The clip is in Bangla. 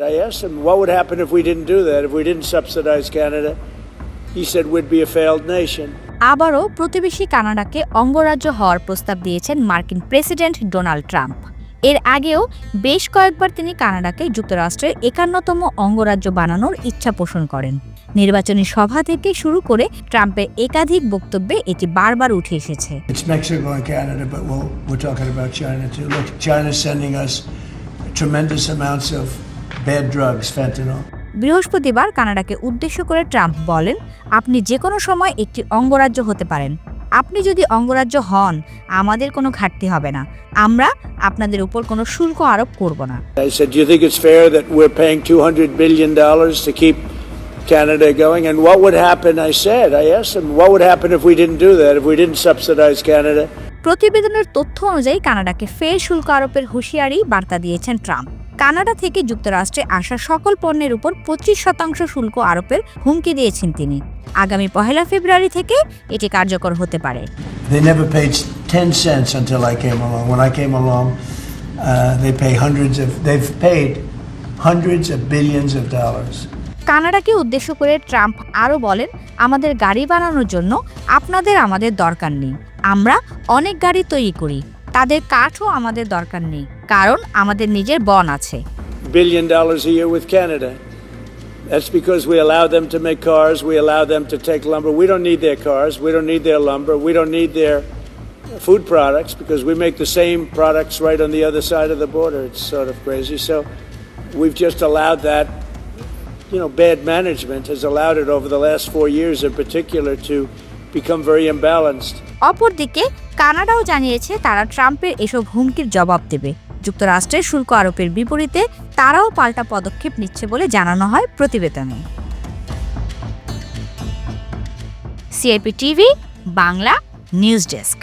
I asked him, what would happen if we didn't do that, if we didn't subsidize Canada? He said, we'd be a failed nation. আবারও প্রতিবেশী কানাডাকে অঙ্গরাজ্য হওয়ার প্রস্তাব দিয়েছেন মার্কিন প্রেসিডেন্ট ডোনাল্ড ট্রাম্প এর আগেও বেশ কয়েকবার তিনি কানাডাকে যুক্তরাষ্ট্রের একান্নতম অঙ্গরাজ্য বানানোর ইচ্ছা পোষণ করেন। নির্বাচনী সভা থেকে শুরু করে ট্রাম্পের একাধিক বক্তব্যে এটি বারবার উঠে এসেছে. বৃহস্পতিবার কানাডাকে উদ্দেশ্য করে ট্রাম্প বলেন আপনি যে কোনো সময় একটি অঙ্গরাজ্য হতে পারেন। আপনি যদি অঙ্গরাজ্য হন আমাদের কোনো ঘাটতি হবে না আমরা আপনাদের উপর কোনো শুল্ক আরোপ করব না I said, Do you think it's fair that we're paying $200 billion to keep Canada going? And what would happen? I said, I asked him, what would happen if we didn't do that, if we didn't subsidize Canada? প্রতিবেদনের তথ্য অনুযায়ী কানাডাকে ফের শুল্ক আরোপের হুঁশিয়ারি বার্তা দিয়েছেন ট্রাম্প কানাডা থেকে যুক্তরাষ্ট্রে আসা সকল পণ্যের উপর পঁচিশ শতাংশ শুল্ক আরোপের হুমকি দিয়েছেন তিনি আগামী পহেলা ফেব্রুয়ারি থেকে এটি কার্যকর হতে পারে They never paid 10 cents until I came along. When I came along, uh, they pay hundreds of, they've paid hundreds of billions of dollars. কানাডাকে উদ্দেশ্য করে ট্রাম্প আরও বলেন আমাদের গাড়ি বানানোর জন্য আপনাদের আমাদের দরকার নেই আমরা অনেক গাড়ি তৈরি করি তাদের কাঠও আমাদের দরকার নেই কারণ আমাদের নিজের বন আছে billion dollars a year with Canada. That's because we allow them to make cars, we allow them to take lumber. We don't need their cars, we don't need their lumber, we don't need their food products because we make the same products right on the other side of the border. It's sort of crazy. So we've just allowed that, you know, bad management has allowed it over the last four years in particular to become very imbalanced. অপরদিকে কানাডাও জানিয়েছে তারা ট্রাম্পের এসব হুমকির জবাব দেবে। যুক্তরাষ্ট্রের শুল্ক আরোপের বিপরীতে তারাও পাল্টা পদক্ষেপ নিচ্ছে বলে জানানো হয় প্রতিবেদনে। CIP TV Bangla news desk.